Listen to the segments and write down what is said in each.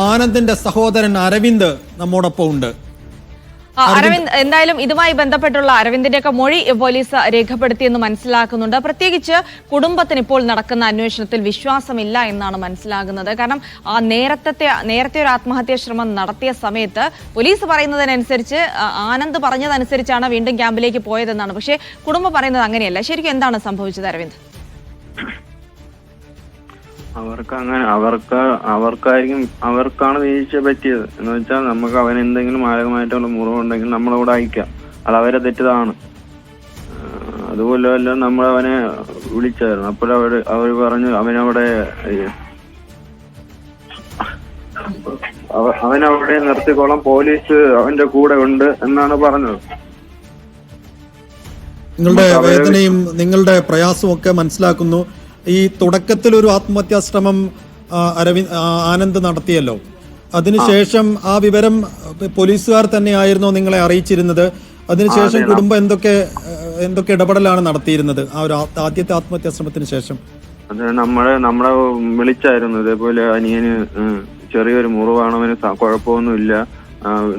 ആനന്ദിന്റെ സഹോദരൻ അരവിന്ദ് നമ്മോടൊപ്പം ഉണ്ട്. അരവിന്ദ് എന്തായാലും ഇതുമായി ബന്ധപ്പെട്ടുള്ള അരവിന്ദിന്റെ ഒക്കെ മൊഴി പോലീസ് രേഖപ്പെടുത്തിയെന്ന് മനസ്സിലാക്കുന്നുണ്ട്. പ്രത്യേകിച്ച് കുടുംബത്തിന് ഇപ്പോൾ നടക്കുന്ന അന്വേഷണത്തിൽ വിശ്വാസമില്ല എന്നാണ് മനസ്സിലാകുന്നത്. കാരണം ആ നേരത്തെ നേരത്തെ ഒരു ആത്മഹത്യാ ശ്രമം നടത്തിയ സമയത്ത് പോലീസ് പറയുന്നതിനനുസരിച്ച് ആനന്ദ് പറഞ്ഞതനുസരിച്ചാണ് വീണ്ടും ക്യാമ്പിലേക്ക് പോയതെന്നാണ്. പക്ഷേ കുടുംബം പറയുന്നത് അങ്ങനെയല്ല. ശരിക്കും എന്താണ് സംഭവിച്ചത് അരവിന്ദ്? അവർക്ക് അങ്ങനെ അവർക്ക് അവർക്കായിരിക്കും അവർക്കാണ് വീഴ്ച പറ്റിയത്. എന്ന് വെച്ചാൽ നമുക്ക് അവൻ എന്തെങ്കിലും മാരകമായിട്ടുള്ള മുറിവുണ്ടെങ്കിൽ നമ്മളവിടെ അയക്കാം. അത് അവരെ തെറ്റിതാണ്. അതുപോലെ നമ്മൾ അവനെ വിളിച്ചായിരുന്നു. അപ്പോൾ അവർ അവർ പറഞ്ഞു അവനവിടെ അവനവിടെ നിർത്തിക്കോളാം. പോലീസ് അവന്റെ കൂടെ ഉണ്ട് എന്നാണ് പറഞ്ഞത്. നിങ്ങളുടെ വേദനയും നിങ്ങളുടെ പ്രയാസവും ഒക്കെ മനസ്സിലാക്കുന്നു. ഈ തുടക്കത്തിൽ ഒരു ആത്മഹത്യാശ്രമം അരവിന്ദ് ആനന്ദ് നടത്തിയല്ലോ. അതിനുശേഷം ആ. വിവരം പോലീസുകാർ തന്നെയായിരുന്നു നിങ്ങളെ അറിയിച്ചിരുന്നത്. അതിനുശേഷം കുടുംബം എന്തൊക്കെ എന്തൊക്കെ ഇടപെടലാണ് നടത്തിയിരുന്നത്? ആ ഒരു ആദ്യത്തെ ആത്മഹത്യാശ്രമത്തിന് ശേഷം. അത് നമ്മളെ നമ്മളെ വിളിച്ചായിരുന്നു. ഇതേപോലെ അനിയന് ചെറിയൊരു മുറിവാണ് അവന് കുഴപ്പമൊന്നുമില്ല.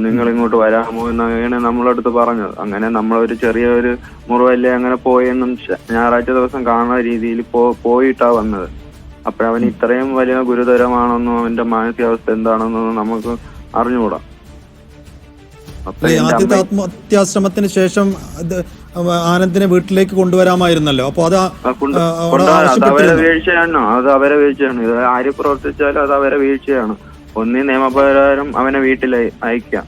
നിങ്ങൾ ഇങ്ങോട്ട് വരാമോ എന്നാണ് നമ്മളടുത്ത് പറഞ്ഞത്. അങ്ങനെ നമ്മളൊരു ചെറിയ ഒരു മുറിവല്ലേ അങ്ങനെ പോയെന്നും ഞായറാഴ്ച ദിവസം കാണുന്ന രീതിയിൽ പോ പോയിട്ടാ വന്നത്. അപ്പോഴവൻ ഇത്രയും വലിയ ഗുരുതരമാണെന്നോ അവന്റെ മാനസികാവസ്ഥ എന്താണെന്നോ നമുക്ക് അറിഞ്ഞുകൂടാ. ആദ്യത്തെ അമ്മ ശ്രമത്തിന് ശേഷം ആനന്ദിനെ വീട്ടിലേക്ക് കൊണ്ടുവരാമായിരുന്നല്ലോ. അപ്പൊ അത് അവരെ വീഴ്ചയാണോ. അത് അവരെ വീഴ്ചയാണ്. ഇത് ആര് പ്രവർത്തിച്ചാലും അത് അവരെ വീഴ്ചയാണ്. ഒന്നീ നിയമപ്രകാരം അവനെ വീട്ടിൽ അയ- അയക്കാം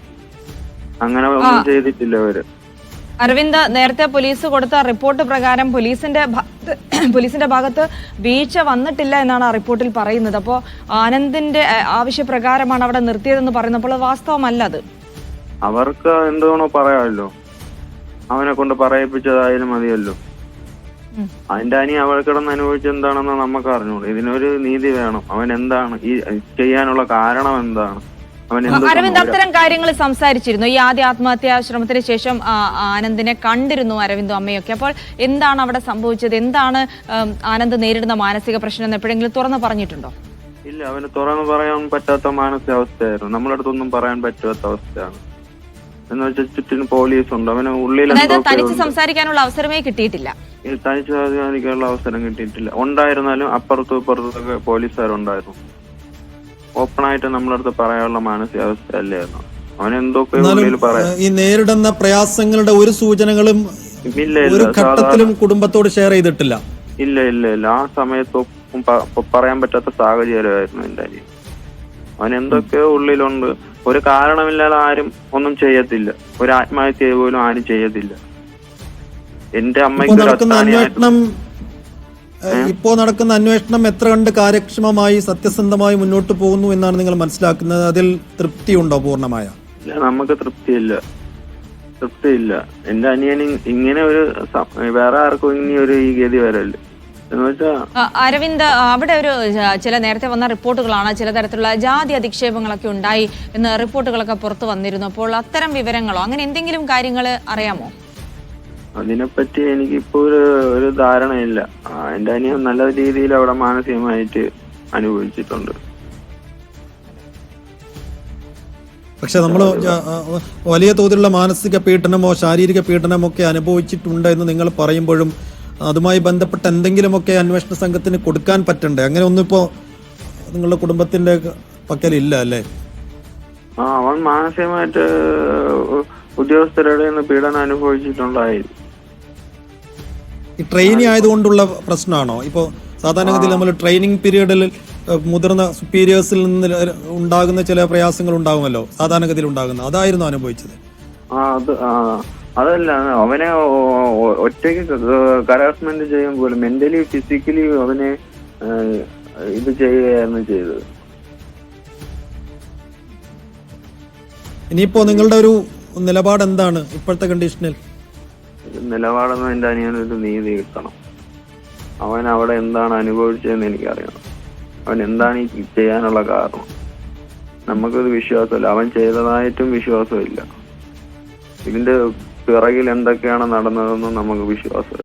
അങ്ങനെ ഒന്നും ചെയ്തിട്ടില്ല അവർ. അരവിന്ദ് നേരത്തെ പോലീസ് കൊടുത്ത റിപ്പോർട്ട് പ്രകാരം പോലീസിന്റെ പോലീസിന്റെ ഭാഗത്ത് വീഴ്ച വന്നിട്ടില്ല എന്നാണ് ആ റിപ്പോർട്ടിൽ പറയുന്നത്. അപ്പോൾ ആനന്ദിന്റെ ആവശ്യപ്രകാരമാണ് അവിടെ നിർത്തിയതെന്ന് പറയുന്നപ്പോൾ വാസ്തവമല്ല അത്. അവർക്ക് എന്തോണോ പറയാമല്ലോ. അവനെ കൊണ്ട് പറയിപ്പിച്ചതായാലും മതിയല്ലോ. അതിന്റെ അനി അവൾ കിടന്ന് അനുഭവിച്ച എന്താണെന്ന് നമുക്ക് അറിഞ്ഞോളൂ ഇതിനൊരു നീതി വേണം. അവൻ എന്താണ്? ഈ ചെയ്യാനുള്ള കാരണം എന്താണ്? അരവിന്ദ് അത്തരം കാര്യങ്ങൾ സംസാരിച്ചിരുന്നു. ഈ ആദ്യ ആത്മഹത്യാ ശ്രമത്തിന് ശേഷം ആനന്ദിനെ കണ്ടിരുന്നു അരവിന്ദും അമ്മയൊക്കെ. അപ്പോൾ എന്താണ് അവിടെ സംഭവിച്ചത്? എന്താണ് ആനന്ദ് നേരിടുന്ന മാനസിക പ്രശ്നം എന്ന് എപ്പോഴെങ്കിലും തുറന്നു പറഞ്ഞിട്ടുണ്ടോ? ഇല്ല അവന് തുറന്നു പറയാൻ പറ്റാത്ത മാനസികാവസ്ഥയായിരുന്നു. നമ്മുടെ അടുത്തൊന്നും പറയാൻ പറ്റാത്ത അവസ്ഥയാണ്. എന്ന് വെച്ചാൽ ചുറ്റിന് പോലീസ് ഉണ്ട് അവന് ഉള്ളിൽ തനിച്ച് സംസാരിക്കാനുള്ള അവസരമേ കിട്ടിയിട്ടില്ല. തനിച്ച് അവസരം കിട്ടിയിട്ടില്ല. ഉണ്ടായിരുന്നാലും അപ്പുറത്തും ഇപ്പുറത്തൊക്കെ പോലീസുകാരുണ്ടായിരുന്നു. ഓപ്പൺ ആയിട്ട് നമ്മുടെ അടുത്ത് പറയാനുള്ള മാനസികാവസ്ഥ അല്ലായിരുന്നു അവൻ എന്തൊക്കെ ഉള്ളിൽ പറയാം? ഈ നേരിടുന്ന പ്രയാസങ്ങളുടെ ഒരു സൂചനകളും ഇല്ല ഒരു ഇല്ല ഘട്ടത്തിലും കുടുംബത്തോട് ഷെയർ ചെയ്തിട്ടില്ല. ഇല്ല ഇല്ല ഇല്ല. ആ സമയത്തൊന്നും പ- പ- പറയാൻ പറ്റാത്ത സാഹചര്യമായിരുന്നു എന്റെ അനിയൻ. അവൻ എന്തൊക്കെയോ ഉള്ളിലുണ്ട്? ഒരു കാരണമില്ലാതെ ആരും ഒന്നും ചെയ്യത്തില്ല. ഒരു ആത്മഹത്യ പോലും ആരും ചെയ്യത്തില്ല. എന്റെ അമ്മയ്ക്ക് ഇപ്പോ നടക്കുന്ന അന്വേഷണം എത്ര കണ്ട് കാര്യക്ഷമമായി സത്യസന്ധമായി മുന്നോട്ട് പോകുന്നു എന്നാണ് നിങ്ങൾ മനസ്സിലാക്കുന്നത്? അതിൽ തൃപ്തിയുണ്ടോ പൂർണമായ? നമുക്ക് തൃപ്തിയില്ല. തൃപ്തിയില്ല. എന്റെ അനിയൻ ഇങ്ങനെ ഒരു വേറെ ആർക്കും ഇനി ഒരു ഈ ഗതി വരല്ലേ അരവിന്ദ് അവിടെ ഒരു ചില നേരത്തെ വന്ന റിപ്പോർട്ടുകളാണ് ചില തരത്തിലുള്ള ജാതി അധിക്ഷേപങ്ങളൊക്കെ ഉണ്ടായി എന്ന് റിപ്പോർട്ടുകളൊക്കെ പുറത്തു വന്നിരുന്നു. അപ്പോൾ അത്തരം വിവരങ്ങളോ അങ്ങനെ എന്തെങ്കിലും കാര്യങ്ങൾ അറിയാമോ? അതിനെപ്പറ്റി എനിക്കിപ്പോ ഒരു ഒരു ധാരണയില്ല. എന്റെ അനിയൻ നല്ല രീതിയിൽ അവിടെ മാനസികമായിട്ട് അനുഭവിച്ചിട്ടുണ്ട്. പക്ഷെ നമ്മൾ വലിയ തോതിലുള്ള മാനസിക പീഡനമോ ശാരീരിക പീഡനമോ ഒക്കെ അനുഭവിച്ചിട്ടുണ്ട് എന്ന് നിങ്ങൾ പറയുമ്പോഴും അതുമായി ബന്ധപ്പെട്ട എന്തെങ്കിലുമൊക്കെ അന്വേഷണ സംഘത്തിന് കൊടുക്കാൻ പറ്റണ്ടേ? അങ്ങനെ ഒന്നും ഇപ്പോ നിങ്ങളുടെ കുടുംബത്തിന്റെ പക്കലില്ല അല്ലേ? ആ അവൻ മാനസികമായിട്ട് ഉദ്യോഗസ്ഥരുടെ പീഡനം അനുഭവിച്ചിട്ടുണ്ടായി. ഈ ട്രെയിനി ആയതുകൊണ്ടുള്ള പ്രശ്നമാണോ? ഇപ്പോൾ സാധാരണഗതിയിൽ നമ്മൾ ട്രെയിനിങ് പീരീഡിൽ മുതിർന്ന സുപ്പീരിയേഴ്സിൽ നിന്ന് ഉണ്ടാകുന്ന ചില പ്രയാസങ്ങൾ ഉണ്ടാകുമല്ലോ സാധാരണഗതിയിൽ ഉണ്ടാകുന്ന. അതായിരുന്നു അനുഭവിച്ചത്. അതല്ല അവനെ ഒറ്റയ്ക്ക് കരാസ്മെന്റ് ചെയ്യുമ്പോൾ മെന്റലി ഫിസിക്കലി അവനെ ഇത് ചെയ്യുകയായിരുന്നു ചെയ്തത്. ഇനിയിപ്പോ നിങ്ങളുടെ ഒരു നിലപാട് എന്താണ് ഇപ്പോഴത്തെ കണ്ടീഷനിൽ നിലപാടെന്ന് എന്റെ അനിയനൊരു നീതി കിട്ടണം. അവൻ അവിടെ എന്താണ് അനുഭവിച്ചതെന്ന് എനിക്കറിയണം. അവൻ എന്താണ് ഈ ചെയ്യാനുള്ള കാരണം? നമുക്കൊരു വിശ്വാസമില്ല. അവൻ ചെയ്തതായിട്ടും വിശ്വാസമില്ല. ഇതിന്റെ പിറകിൽ എന്തൊക്കെയാണ് നടന്നതെന്നും നമുക്ക് വിശ്വാസമില്ല.